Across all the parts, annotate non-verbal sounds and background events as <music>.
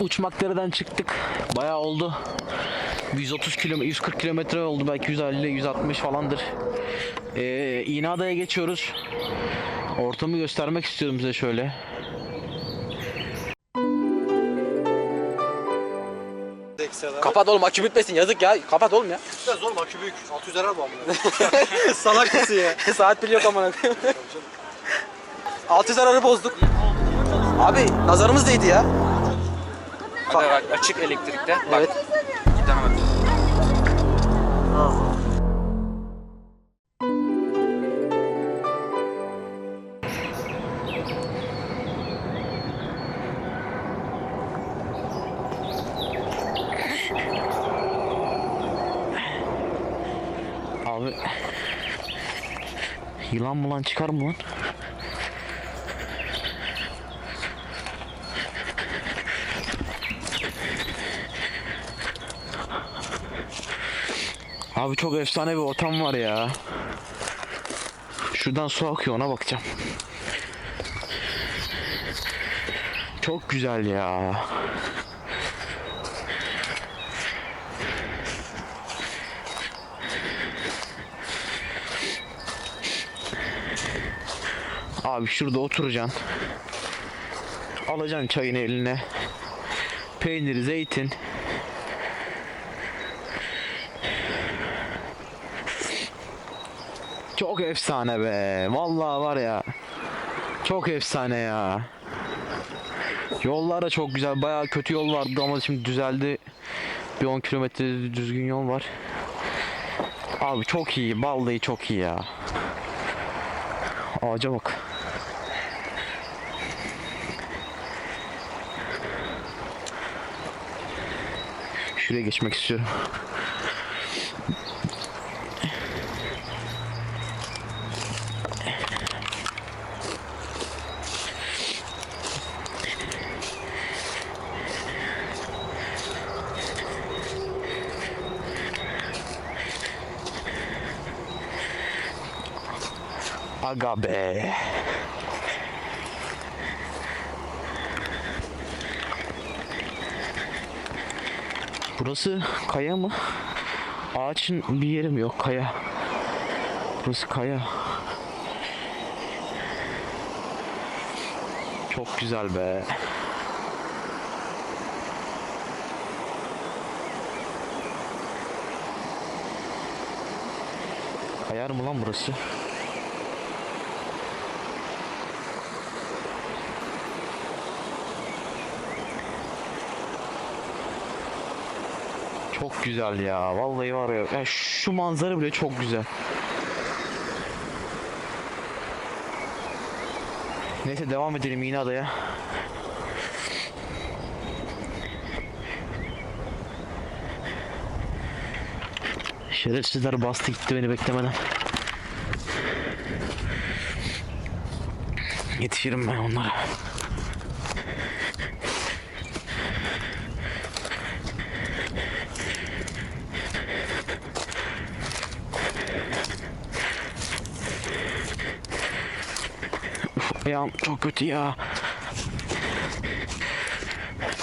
Uçmaklardan çıktık. Bayağı oldu. 130 kilometre, 140 kilometre oldu belki 150, 160 falandır. Ee, İğneada'ya geçiyoruz. Ortamı göstermek istiyorum size şöyle. Kapat oğlum akü bitmesin yazık ya. Kapat oğlum ya. Biraz oğlum akü büyük. 600 lira bu amına. <laughs> Salak mısın ya? <laughs> Saat pili yok amına koyayım. 600 ararı bozduk. Abi nazarımız değdi ya. Bak açık elektrikte. Bak. Evet. Tane bak. Abi Yılan mı lan çıkar mı lan? Abi çok efsane bir ortam var ya. Şuradan su akıyor ona bakacağım. Çok güzel ya. Abi şurada oturacaksın. Alacaksın çayını eline. Peynir, zeytin. Çok efsane be. Vallahi var ya. Çok efsane ya. Yollar da çok güzel. Bayağı kötü yol vardı ama şimdi düzeldi. Bir 10 kilometre düzgün yol var. Abi çok iyi. Vallahi çok iyi ya. Ağaca bak. Şuraya geçmek istiyorum. Aga be. Burası kaya mı? Ağaçın bir yeri mi yok kaya? Burası kaya. Çok güzel be. Kayar mı lan burası? Çok güzel ya. Vallahi var ya. ya şu manzara bile çok güzel. Neyse devam edelim yine adaya. Şerefsizler bastı gitti beni beklemeden. Yetişirim ben onlara. Ayağım çok kötü ya.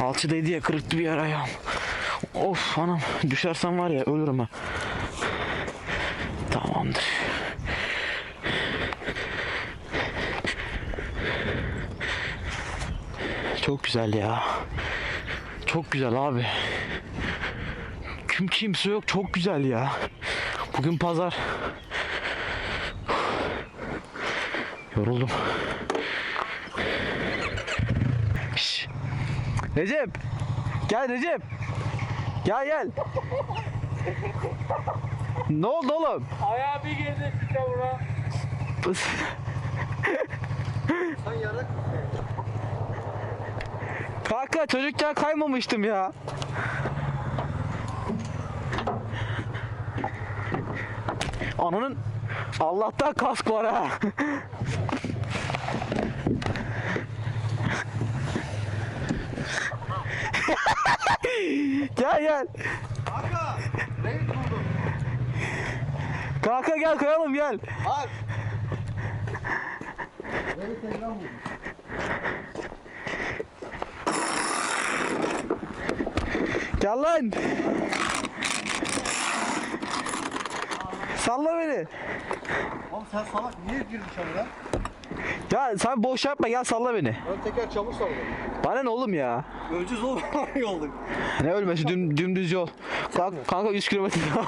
Alçıdaydı ya kırıktı bir yer ayağım. Of anam düşersem var ya ölürüm ha. Tamamdır. Çok güzel ya. Çok güzel abi. Kim kimse yok çok güzel ya. Bugün pazar. Yoruldum. Recep. Gel Recep. Gel gel. ne oldu oğlum? Ayağı bir girdi çamura. Sen yarak Kanka çocukken kaymamıştım ya. Ananın Allah'tan kask var ha. Gel gel. Kanka. Ne buldun? Kanka gel kayalım gel. Al. Gel lan. Salla beni. Oğlum sen salak niye girdin çamura? Ya sen boş yapma gel salla beni. Ön teker çamur savurdu. Bana ne oğlum ya? Öleceğiz oğlum <laughs> yolduk. Ne ölmesi düm, dümdüz yol. Kanka, kanka 100 kilometre var.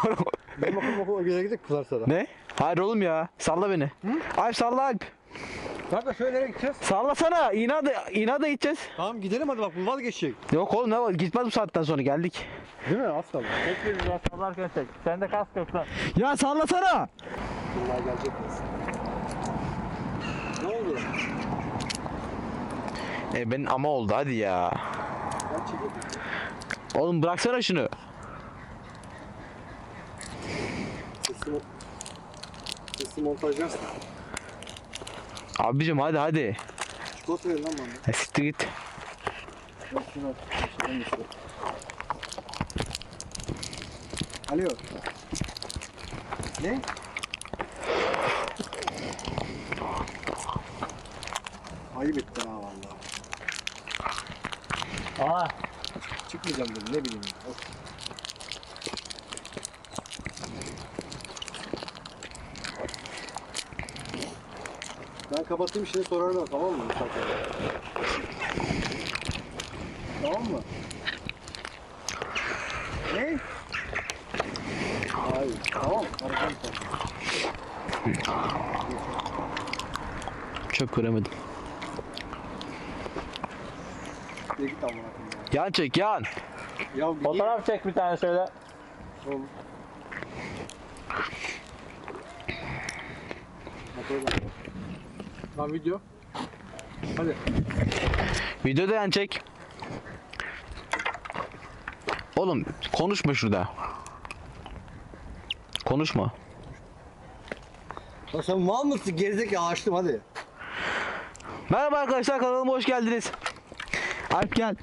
Benim okul okul bir yere gidecek Kızarsa da. ne? Hayır oğlum ya. Salla beni. Alp salla Alp. Kanka şöyle nereye gideceğiz? Sallasana. İnada, inada gideceğiz. Tamam gidelim hadi bak bu vazgeçecek. Yok oğlum ne var? Gitmez bu saatten sonra geldik. Değil mi? Az kaldı. Sen de kask yok lan. Ya sallasana. Bunlar gelecek miyiz? Ne oldu? E benim ama oldu hadi ya. Ben. Oğlum bıraksana şunu. Sesi, sesi montajlarsın. Abicim hadi hadi. Çikolata verin lan bana. E, siktir git. Alo. Ne? Ayıp valla. Aa. Çıkmayacağım dedim ne bileyim. Of. Ben kapatayım şimdi sorarlar tamam mı? tamam mı? Ne? Hayır. Tamam. Arayacağım sonra. Çok göremedim. Bir git amına koyayım Yan çek yan. ya. Fotoğraf çek bir tane şöyle. Oğlum. Motoru da- Lan video. Hadi. Videoda yan çek. Oğlum konuşma şurada. Konuşma. Ya sen mal mısın? Gerizekalı açtım hadi. Merhaba arkadaşlar kanalıma hoş geldiniz. Alp gel.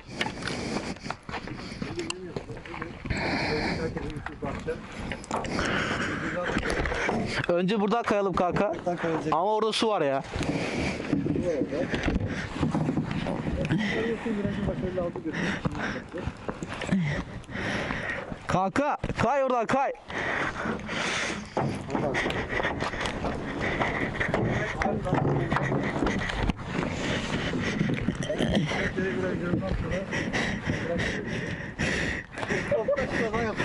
Önce buradan kayalım kanka. Ama orada su var ya. Kanka kay oradan kay. Kaza yaptı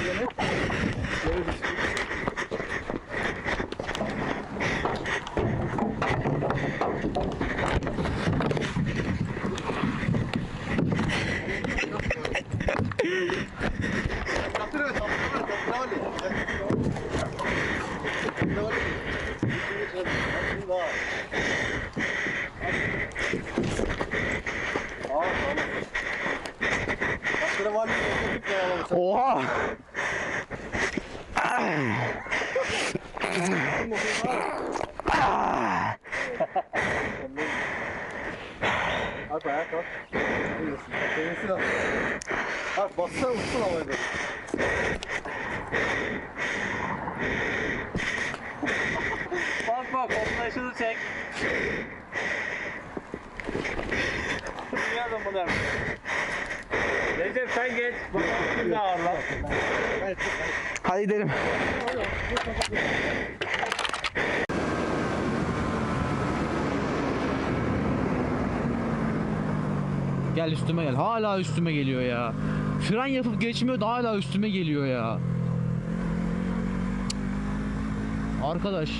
doğru. Bak bak koklayışını çek. Dünyada bunu yap. Recep sen geç. Bak var lan. Hadi gidelim. Gel üstüme gel. Hala üstüme geliyor ya. Fren yapıp geçmiyor da hala üstüme geliyor ya. Arkadaş.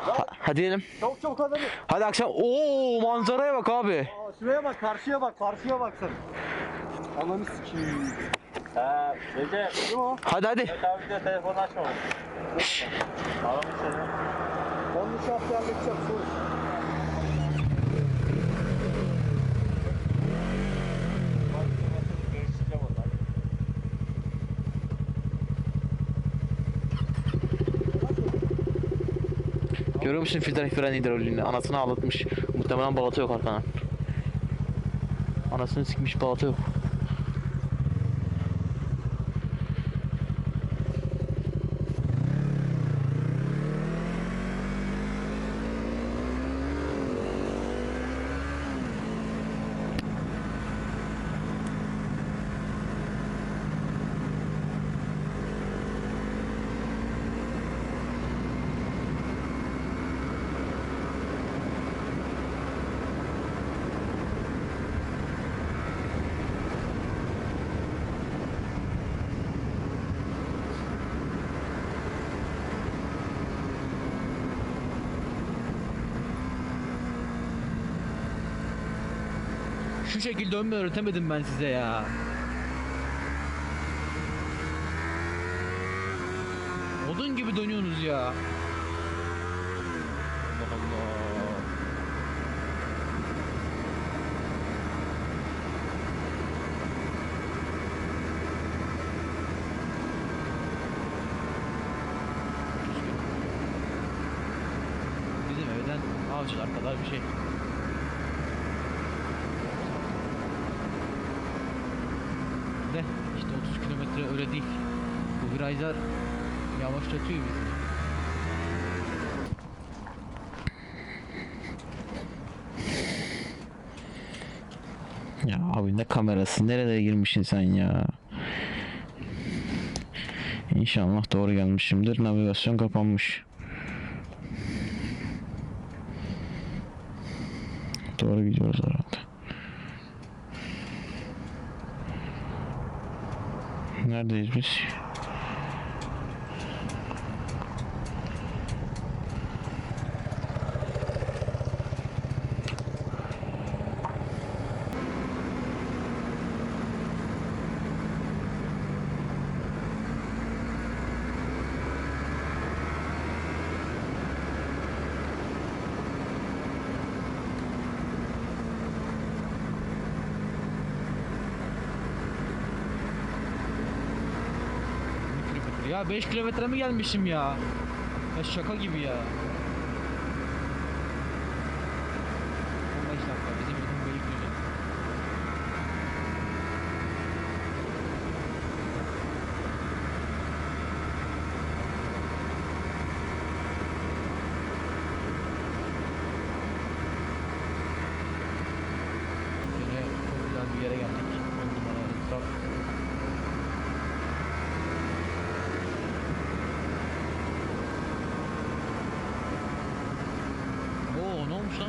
Ha- Hadi diyelim. Çabuk çabuk hadi. hadi. Hadi akşam. Oo manzaraya bak abi. Aa, şuraya bak, karşıya bak, karşıya bak sen. Ananı sikeyim. Ha, Recep. Hadi hadi. Tabii de telefonu açma. Alalım seni. Onun şahsı halledeceğim, sor. Görüşeceğim ondan. Görüyor musun filtre fren hidroliğini? Anasını ağlatmış. Muhtemelen balata yok arkana. Anasını sikmiş balata yok. Şu şekilde dönme öğretemedim ben size ya. Odun gibi dönüyorsunuz ya. Allah Allah. Bizim evden avcılar kadar bir şey. De işte 30 kilometre öyle değil. Bu virajlar yavaşlatıyor bizi. Ya abi ne kamerası nerelere girmişsin sen ya. İnşallah doğru gelmişimdir. Navigasyon kapanmış. Doğru gidiyoruz herhalde. Neredeyiz biz? Ya 5 kilometre mi gelmişim ya? Ya şaka gibi ya. 15 dakika bizim bizim Beylikdüzü. Yine çok güzel bir yere geldik. On numara etraf. Oo ne olmuş lan?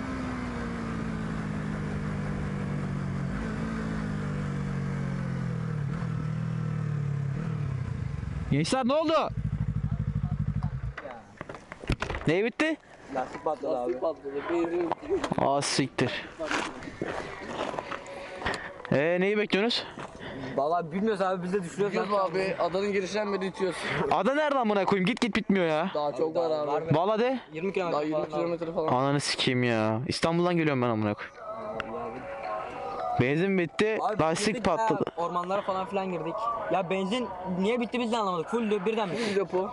Gençler ne oldu? Ne bitti? Lastik patladı abi. Aa siktir. Ee neyi bekliyorsunuz? Valla bilmiyoruz abi biz de düşünüyoruz. Gidiyoruz abi adanın girişinden beri itiyoruz. <laughs> Ada nereden amına koyayım? Git git bitmiyor ya. Daha çok var abi. Valla de. 20 kilometre Daha 20 falan abi. kilometre falan. Ananı sikeyim ya. İstanbul'dan geliyorum ben amına koyayım. Benzin bitti. Abi lastik girdik ya, patladı. Ormanlara falan filan girdik. Ya benzin niye bitti biz de anlamadık. Full birden bitti. Depo.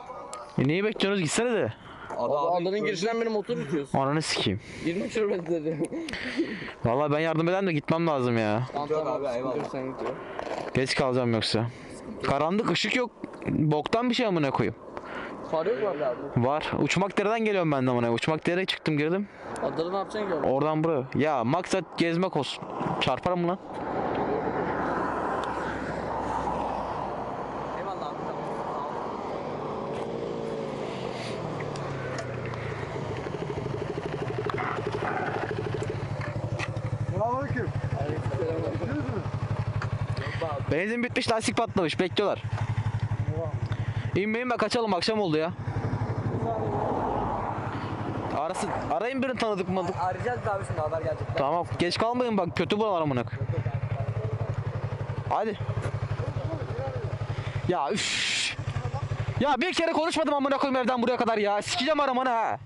E, neyi bekliyorsunuz? Gitsene de. Abi, adanın girişinden beri motor itiyoruz. Ananı sikeyim. 20 kilometre. Valla ben yardım eden de gitmem lazım ya. Tamam tamam abi, abi eyvallah. sen gidiyor. Geç kalacağım yoksa. Karanlık ışık yok. Boktan bir şey amına koyayım. Far yok mu abi? Var. Uçmak dereden geliyorum ben de amına. Uçmak dereye çıktım girdim. Adada ne yapacaksın ki? Oradan buraya. Ya maksat gezmek olsun. Çarparım mı lan? Eyvallah abi. tamam. Selamünaleyküm. Benzin bitmiş lastik patlamış. Bekliyorlar. İnmeyin be kaçalım akşam oldu ya. Arasın. Arayın birini tanıdık mı? Arayacağız abi şimdi haber gelecek. Tamam. Geç kalmayın bak kötü buralar amına. Hadi. Ya üf. Ya bir kere konuşmadım amına koyayım evden buraya kadar ya. Sikeceğim aramanı ha.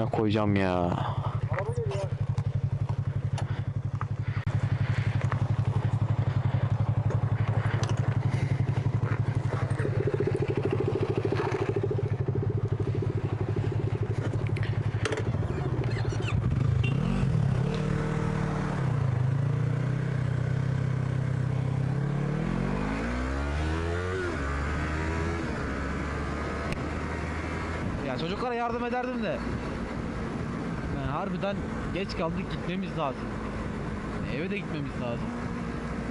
Ne koyacağım ya. Ya çocuklara yardım ederdim de. Harbiden geç kaldık gitmemiz lazım. Eve de gitmemiz lazım.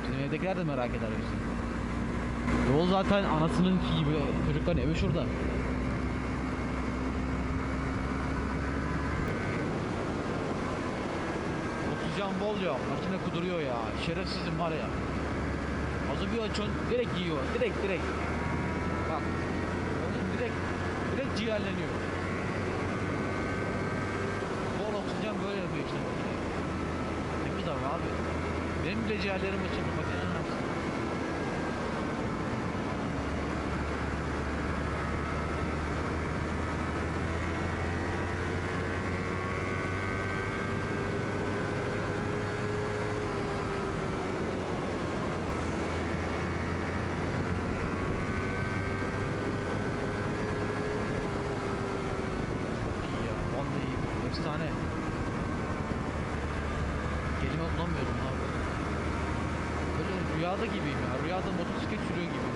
Bizim evdekiler de merak eder bizi. Yol zaten anasınınki gibi çocukların evi şurada. Oksijen bol ya, makine kuduruyor ya. Şerefsizim var ya. Azı bir açın, direkt yiyor. Direkt direkt. Bak ciğerleniyor. Bol oksijen böyle yapıyor işte. Temiz hava abi. Ciğerlerim açıldı bak inanır mısın? İyi ya. Vallahi iyi. Efsane. Kelime bulamıyorum abi. Böyle rüyada gibiyim ya. Rüyada motosiklet sürüyor gibi.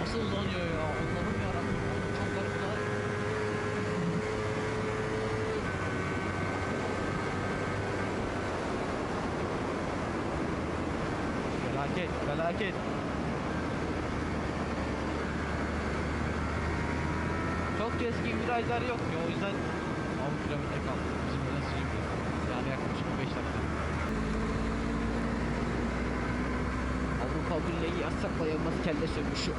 Nasıl uzanıyor ya? Allah'ım yarabbim. Oğlum Çok garip lan. Felaket. Çok keskin virajlar yok ya o yüzden 10 kilometre kaldı. Bizim buradan Silivri. Yani yaklaşık 5 dakika. Avrupa Birliği yasaklayamaz kelle sönmüşü.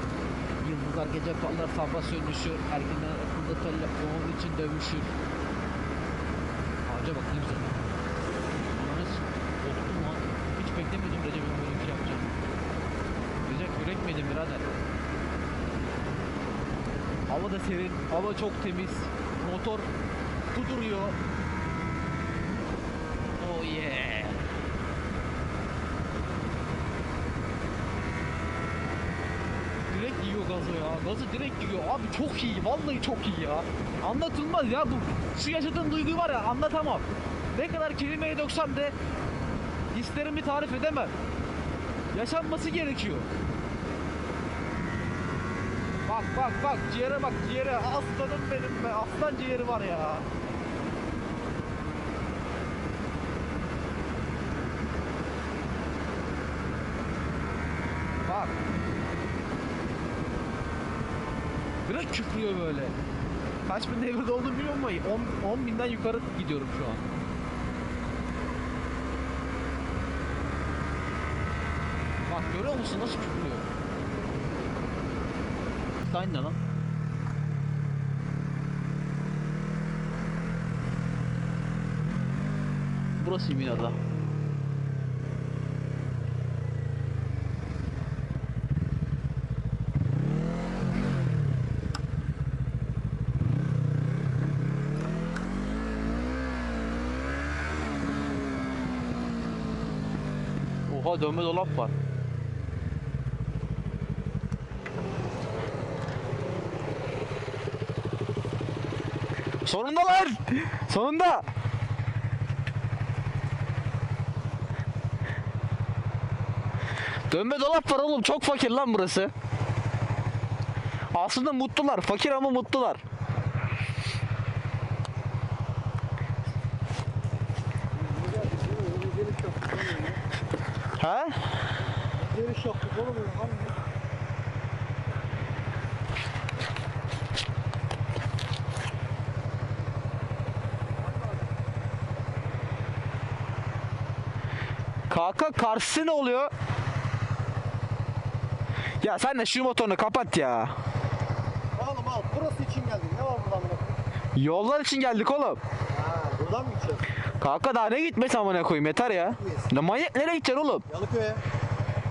Yıldızlar gece parlar sabah sönüşür. Erkenler akılda telle onun için dövüşür. Ağaca bak ne. Ananı s- korktum lan. Hiç beklemiyordum Recep'in böyle bir şey yapacağını. Recep yürekmedim birader. Hava da serin, hava çok temiz. Motor kuduruyor. Oh yeah. Direkt yiyor gazı ya. Gazı direkt yiyor. Abi çok iyi. Vallahi çok iyi ya. Anlatılmaz ya bu. Şu yaşadığım duyguyu var ya anlatamam. Ne kadar kelimeyi döksem de hislerimi tarif edemem. Yaşanması gerekiyor. Bak bak bak ciğere bak ciğere aslanım benim be aslan ciğeri var ya. Bak. Direkt küfrüyor böyle. Kaç bin devirde olduğunu biliyor musun? 10, 10 binden yukarı gidiyorum şu an. Bak görüyor musun nasıl küfrüyor? Aynı lan. Burası Mina'da. Oha dönme dolap var. Sonundalar. Sonunda. Dönme dolap var oğlum. Çok fakir lan burası. Aslında mutlular. Fakir ama mutlular. Ha? Geri yaptık oğlum ya. Lan ne? Kanka karşısı ne oluyor? Ya sen de şu motorunu kapat ya. Oğlum al. Burası için geldik. Ne var buradan bırak? Yollar için geldik oğlum. Ha, buradan mı gideceğiz? Kanka daha ne gitmesi amına koyayım yeter ya. Ne manyak nereye gideceksin oğlum? Yalıköy'e.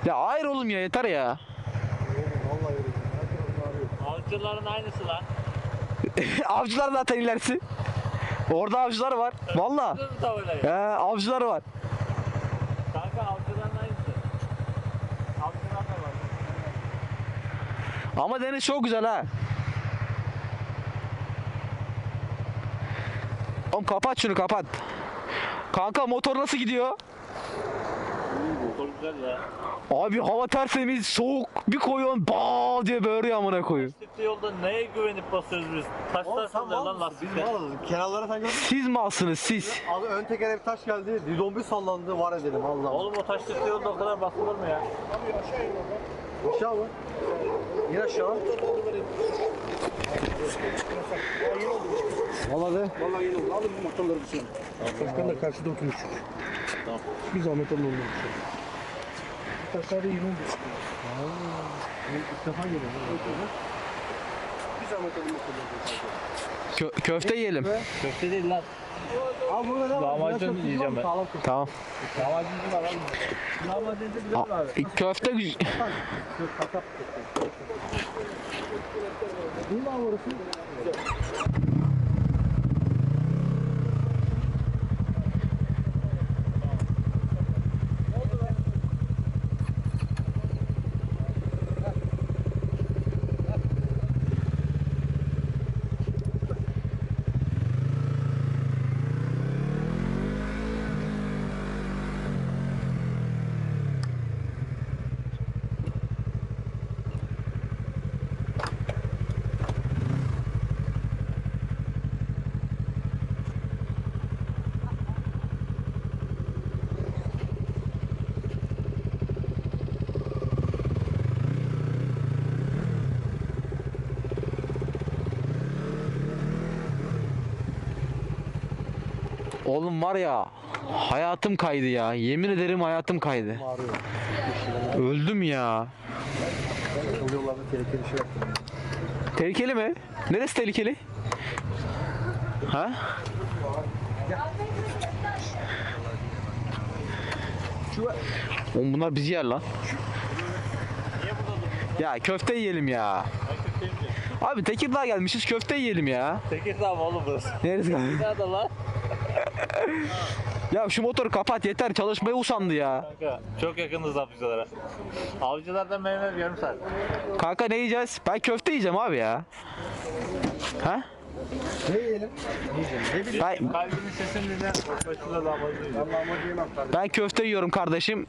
Ya hayır oğlum ya yeter ya. Avcıların aynısı lan. <laughs> avcılar zaten ilerisi. Orada avcılar var. Valla. He avcılar var. Kanka avcıların aynısı. Avcılar da var. Ama deniz çok güzel ha. Oğlum kapat şunu kapat. Kanka motor nasıl gidiyor? Çok güzel ya. Abi hava tertemiz, soğuk. Bir koyuyorsun bağ diye böğürüyor amına koyayım. Lastikli yolda neye güvenip basıyoruz biz? Taşlar mal lan? Biz lastikler. malız. Kenarlara sen gördün mü? Siz mi alsınız siz? Az ön tekere bir taş geldi. Bir sallandı. Var edelim Allah. Oğlum o taşlıklı yolda o kadar basılır mı ya? Aşağı mı? İn aşağı. Valla de. Valla yeni oldu. Alın bu motorları bir şey. Başkan da karşıda oturmuş. Tamam. Bir zahmet alın onu. Aşağıda yeni oldu. İlk defa geliyorum. Bir zahmet alın motorları. Kö- köfte yiyelim. Köfte değil lan. Abi burada ne var? Lahmacun yiyeceğim ben. Tamam. Lahmacuncu var lan. Lahmacuncu güzel A- abi. köfte güzel. Değil mi abi orası? Oğlum var ya hayatım kaydı ya. Yemin ederim hayatım kaydı. Öldüm ya. Yollarda tehlikeli şey mi? Neresi tehlikeli? Ha? Oğlum bunlar bizi yer lan. Ya köfte yiyelim ya. Abi Tekirdağ gelmişiz köfte yiyelim ya. Tekirdağ mı oğlum burası? Neresi? Nerede lan? Ya şu motoru kapat yeter çalışmaya usandı ya. Kanka çok yakınız avcılara. Avcılardan meyve yarım saat. Kanka ne yiyeceğiz? Ben köfte yiyeceğim abi ya. Ha? Ne yiyelim? Ben, Kalbinin sesini dinle. Başında lahmacun ben köfte yiyorum kardeşim.